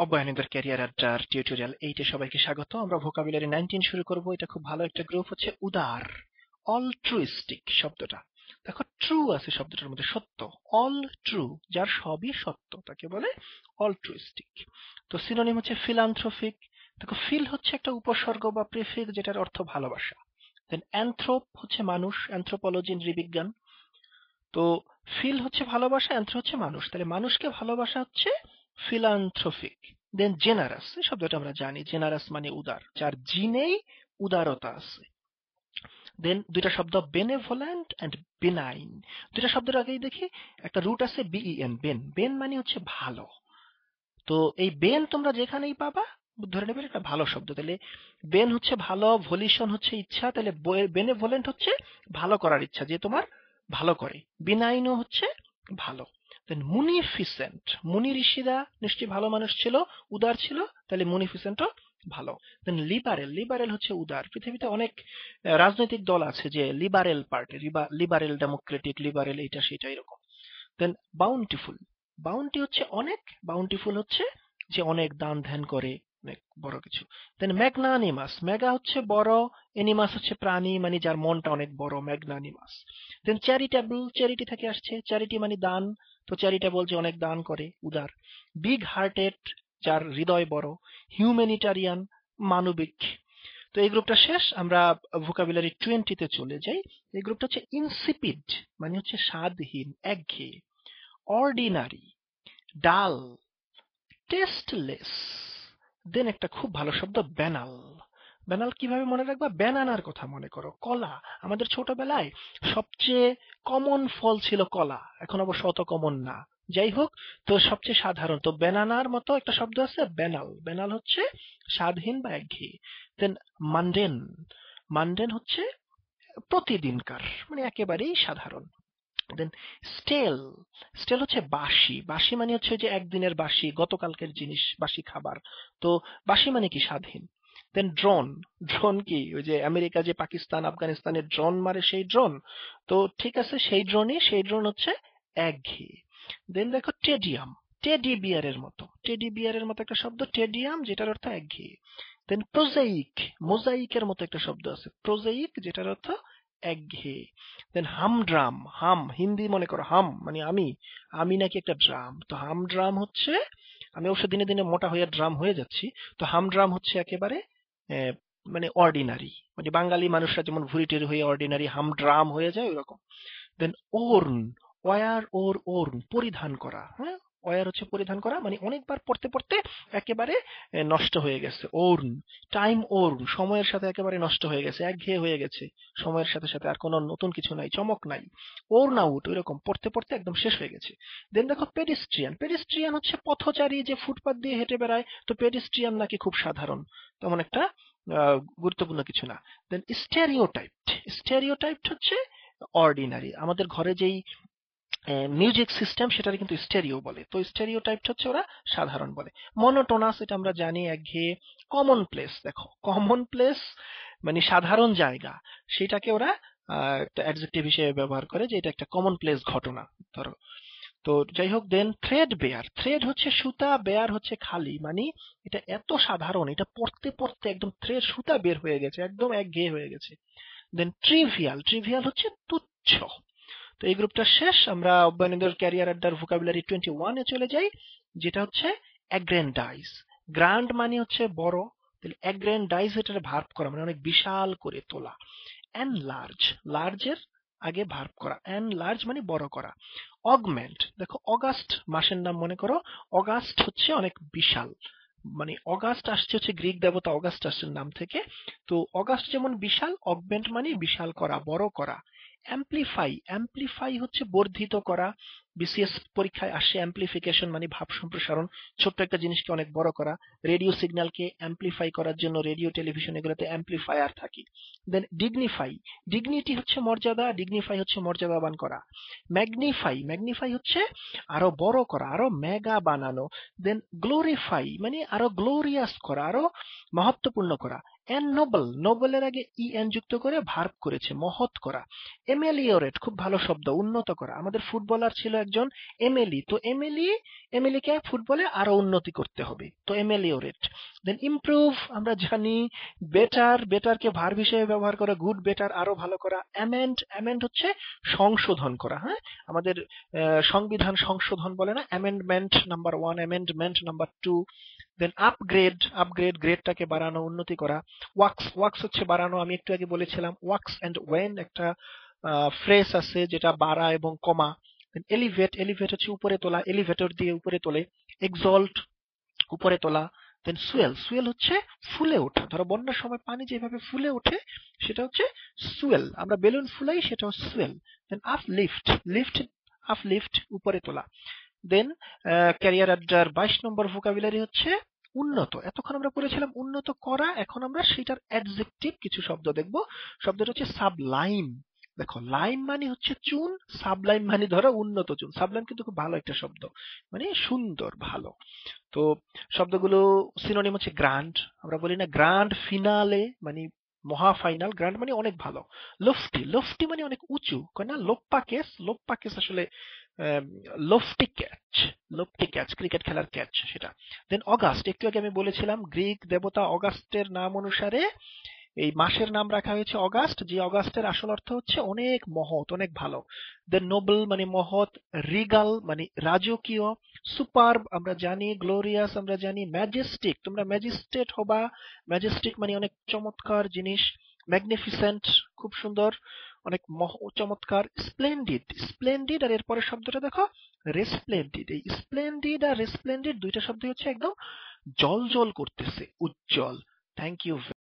অব্যয়নীদের career আড্ডার tutorial এইটে সবাইকে স্বাগত। আমরা ভোকাবুলারি নাইনটিন শুরু করব। এটা খুব ভালো একটা গ্রুপ হচ্ছে উদার অলট্রুইস্টিক শব্দটা। দেখো ট্রু আছে শব্দটার মধ্যে সত্য অল ট্রু যার সবই সত্য, তাকে বলে অলট্রুইস্টিক তো সিনোনিম হচ্ছে ফিলান্থ্রোফিক দেখো ফিল হচ্ছে একটা উপসর্গ বা প্রিফিক যেটার অর্থ ভালোবাসা। দেন অ্যান্থ্রোপ হচ্ছে মানুষ অ্যান্থ্রোপোলজি নৃবিজ্ঞান তো ফিল হচ্ছে ভালোবাসা অ্যান্থ্রো হচ্ছে মানুষ। তাহলে মানুষকে ভালোবাসা হচ্ছে ফিলান্থ্রোফিক দেন জেনারাস এই শব্দটা আমরা জানি জেনারাস মানে উদার, যার জিনেই উদারতা আছে। দেন দুইটা শব্দ বেনেভোল্যান্ট অ্যান্ড বেনাইন দুইটা শব্দের আগেই দেখি একটা রুট আছে বিইএন বেন বেন মানে হচ্ছে ভালো। তো এই বেন তোমরা যেখানেই পাবা, ধরে নেবে একটা ভালো শব্দ। তাহলে বেন হচ্ছে ভালো ভলিউশন হচ্ছে ইচ্ছা, তাহলে বেনেভোলেন্ট হচ্ছে ভালো করার ইচ্ছা, যে তোমার ভালো করে। বিনাইনও হচ্ছে ভালো। দেন মুনিফিসেন্ট মুনি ঋষিরা নিশ্চয়ই ভালো মানুষ ছিল, উদার ছিল, তাহলে মুনিফিসেন্টও ভালো। দেন লিবারেল লিবারেল হচ্ছে উদার। পৃথিবীতে অনেক রাজনৈতিক দল আছে যে liberal party liberal democratic liberal এটা সেটা এরকম। দেন বাউন্টিফুল বাউন্টি হচ্ছে অনেক বাউন্টিফুল হচ্ছে যে অনেক দান ধ্যান করে, অনেক বড় কিছু। দেন ম্যাগনানিমাস ম্যাগা হচ্ছে বড় এনিমাস হচ্ছে প্রাণী মানে যার মনটা অনেক বড় ম্যাগনানিমাস দেন চ্যারিটেবল চ্যারিটি থেকে আসছে। চ্যারিটি মানে দান তো চ্যারিটেবল যে অনেক দান করে, উদার। বিগ হার্টেড যার হৃদয় বড় হিউম্যানিটারিয়ান মানবিক। তো এই গ্রুপটা শেষ, আমরা ভোকাবুলারি টোয়েন্টিতে চলে যাই। এই গ্রুপটা হচ্ছে ইনসিপিড মানে হচ্ছে স্বাদহীন, একঘেয়ে। অর্ডিনারি ডাল টেস্টলেস দেন একটা খুব ভালো শব্দ ব্যানাল ব্যানাল কীভাবে মনে রাখবা? ব্যানানার কথা মনে করো। কলা। আমাদের ছোটবেলায় সবচেয়ে কমন ফল ছিল কলা। এখন অবশ্য অত কমন না। যাই হোক, তো সবচেয়ে সাধারণ। তো ব্যানানার মতো একটা শব্দ আছে, ব্যানাল। ব্যানাল হচ্ছে স্বাদহীন বা একঘেয়ে দেন মান্ডেন মান্ডেন হচ্ছে প্রতিদিনকার মানে একেবারেই সাধারণ। দেন স্টেল স্টেল হচ্ছে বাসি। বাসি মানে হচ্ছে যে একদিনের বাসি, গতকালকের জিনিস, বাসি খাবার। তো বাসি মানে কি? স্বাধীন। দেন ড্রোন ড্রোন কি? ওই যে আমেরিকা যে পাকিস্তান, আফগানিস্তানের ড্রোন মারে সেই ড্রোন তো ঠিক আছে, সেই ড্রোনই সেই ড্রোন হচ্ছে একঘেয়ে দেন দেখো টেডিয়াম। টেডি বিয়ারের মতো। টেডি বিয়ারের মতো একটা শব্দ, টেডিয়াম, যেটার অর্থ একঘেয়ে দেন প্রোজাইক মোজাইকের মতো একটা শব্দ আছে। প্রোজাইক যেটার অর্থ একঘেয়ে দেন হাম ড্রাম হাম হিন্দি মনে করো হাম মানে আমি। আমি নাকি একটা ড্রাম তো হাম ড্রাম হচ্ছে, আমি অবশ্য দিনে দিনে মোটা হয়ে ড্রাম হয়ে যাচ্ছি। তো হাম ড্রাম হচ্ছে একেবারে মানে অর্ডিনারি মানে বাঙালি মানুষরা যেমন ভুরি টেরি হয়ে অর্ডিনারি হাম ড্রাম হয়ে যায় ওইরকম then worn wear or worn পরিধান করা হ্যাঁ? ওয়ার হচ্ছে পরিধান করা মানে অনেকবার পড়তে পড়তে একেবারে নষ্ট হয়ে গেছে। ওর্ন টাইম ওর্ন সময়ের সাথে একেবারে নষ্ট হয়ে গেছে, একঘেয়ে হয়ে গেছে। সময়ের সাথে সাথে আর কোনো নতুন কিছু নাই, চমক নাই। ওর্ন আউট ওইরকম, পড়তে পড়তে একদম শেষ হয়ে গেছে। দেন দেখো পেডিস্ট্রিয়ান পেডিস্ট্রিয়ান হচ্ছে পথচারী যে ফুটপাথ দিয়ে হেঁটে বেড়ায়, তো পেডিস্ট্রিয়ান নাকি খুব সাধারণ, তেমন একটা গুরুত্বপূর্ণ কিছু না। দেন স্টেরিওটাইপড স্টেরিওটাইপড হচ্ছে অর্ডিনারি আমাদের ঘরে যেই মিউজিক সিস্টেম সেটার কিন্তু স্টেরিও বলে। তো স্টেরিও টাইপ হচ্ছে ওরা সাধারণ বলে। মনোটোনাস এটা আমরা জানি একঘেয়ে কমন প্লেস দেখো। কমন প্লেস মানে সাধারণ জায়গা। সেটাকে ওরা একটা অ্যাডজেক্টিভ হিসেবে ব্যবহার করে যে এটা একটা কমন প্লেস ঘটনা, ধরো। তো যাই হোক দেন থ্রেড বেয়ার থ্রেড হচ্ছে সুতা বেয়ার হচ্ছে খালি। মানে এটা এত সাধারণ, এটা পড়তে পড়তে একদম থ্রেড সুতা বের হয়ে গেছে, একদম একঘেয়ে হয়ে গেছে। দেন ট্রিভিয়াল ট্রিভিয়াল হচ্ছে তুচ্ছ। তো এই গ্রুপটা শেষ। আমরা অব্যায়নীদের ক্যারিয়ার আড্ডার ভোকাবুলারি টোয়েন্টি ওয়ানে চলে যাই, যেটা হচ্ছে অ্যাগ্রেন্ডাইজ গ্র্যান্ড মানে হচ্ছে বড়, তাহলে অ্যাগ্রেন্ডাইজ এটার ভার্ব করা মানে অনেক বিশাল করে তোলা। অ্যান্ড লার্জ লার্জের আগে ভার্ব করা। অ্যান্ড লার্জ মানে বড় করা। অগমেন্ট দেখো অগাস্ট মাসের নাম মনে করো অগাস্ট হচ্ছে অনেক বিশাল। মানে অগাস্ট আসছে হচ্ছে গ্রিক দেবতা অগাস্টাসের নাম থেকে। তো অগাস্ট যেমন বিশাল অগমেন্ট মানে বিশাল করা, বড় করা। অ্যাম্পলিফাই অ্যাম্পলিফাই হচ্ছে বর্ধিত করা। বিসিএস পরীক্ষায় আসে অ্যাম্পলিফিকেশন মানে ভাব সম্প্রসারণ। ছোট্ট একটা জিনিসকে অনেক বড় করা। রেডিও সিগন্যালকে অ্যাম্পলিফাই করার জন্য রেডিও, টেলিভিশন এগুলোতে অ্যাম্পলিফায়ার থাকে। দেন ডিগনিফাই ডিগনিটি হচ্ছে মর্যাদা ডিগনিফাই হচ্ছে মর্যাদাবান করা। ম্যাগনিফাই ম্যাগনিফাই হচ্ছে আরও বড় করা, আরও মেগা বানানো। দেন গ্লোরিফাই মানে আরও গ্লোরিয়াস করা, আরও মহত্বপূর্ণ করা। এন নোবেল, নোবেলের আগে ই এন যুক্ত করে ভার্ব করেছে, মহৎ করা। এমেলিওরেট খুব ভালো শব্দ, উন্নত করা। আমাদের ফুটবলার ছিল একজন এমেলি। তো এমেলি, এমেলিকে ফুটবলে আরও উন্নতি করতে হবে। তো এমেলিওরেট দেন ইমপ্রুভ আমরা জানি বেটার বেটারকে ভার্ব হিসেবে ব্যবহার করা গুড বেটার আরও ভালো করা অ্যামেন্ড অ্যামেন্ড হচ্ছে সংশোধন করা হ্যাঁ? আমাদের সংবিধান সংশোধন বলে না amendment number one amendment number two then upgrade upgrade গ্রেডটাকে বাড়ানো, উন্নতি করা ওয়াক্স ওয়াক্স হচ্ছে বাড়ানো, আমি একটু আগে বলেছিলাম ওয়াক্স এন্ড ওয়েন একটা ফ্রেস আছে যেটা বাড়া এবং কমা এলিভেট এলিভেট হচ্ছে উপরে তোলা এলিভেটর দিয়ে উপরে তোলে এক্সল্ট উপরে তোলা দেন সুয়েল সুয়েল হচ্ছে ফুলে ওঠা। ধরো বন্যার সময় পানি যেভাবে ফুলে ওঠে, সেটা হচ্ছে সুয়েল আমরা বেলুন ফুলাই, সেটা হচ্ছে swell then up lift lift up lift উপরে তোলা। দেন ক্যারিয়ার আড্ডার বাইশ নম্বর ভোকাবুলারি হচ্ছে উন্নত। এতক্ষণ আমরা পড়েছিলাম উন্নত করা, এখন আমরা সেটার অ্যাডজেক্টিভ কিছু শব্দ দেখব। শব্দটা হচ্ছে সাবলাইম দেখো লাইম মানে হচ্ছে চুন সাবলাইম মানে ধরো উন্নত চুন। সাবলাইম কিন্তু খুব ভালো একটা শব্দ মানে সুন্দর, ভালো। তো শব্দগুলো সিনোনিম হচ্ছে গ্র্যান্ড আমরা বলি না গ্র্যান্ড ফিনালে মানে মহা ফাইনাল গ্র্যান্ড মানে অনেক ভালো। লফটি লফটি মানে অনেক উঁচু না? লোপ্পা কেস লোপ্পা কেস আসলে lofty catch lofty catch cricket খেলার ক্যাচ সেটা। দেন অগাস্ট একটু আগে আমি বলেছিলাম, গ্রিক দেবতা অগাস্টের নাম অনুসারে এই মাসের নাম রাখা হয়েছে অগাস্ট, যে অগাস্টের আসল অর্থ হচ্ছে অনেক মহৎ, অনেক ভালো। দ্য নোবেল মানে মহৎ রিগাল মানে রাজকীয় সুপার আমরা জানি গ্লোরিয়াস আমরা জানি ম্যাজেস্টিক তোমরা ম্যাজিস্ট্রেট হবা ম্যাজেস্টিক মানে অনেক চমৎকার জিনিস ম্যাগনিফিসেন্ট খুব সুন্দর, অনেক মহ, চমৎকার স্প্লেন্ডিড স্প্লেন্ডিড আর এরপরের শব্দটা দেখো রেসপ্লেন্ডিড এই স্প্লেন্ডিড আর রেসপ্লেন্ডিড দুইটা শব্দ হচ্ছে একদম জল জল করতেছে, উজ্জ্বল। Thank you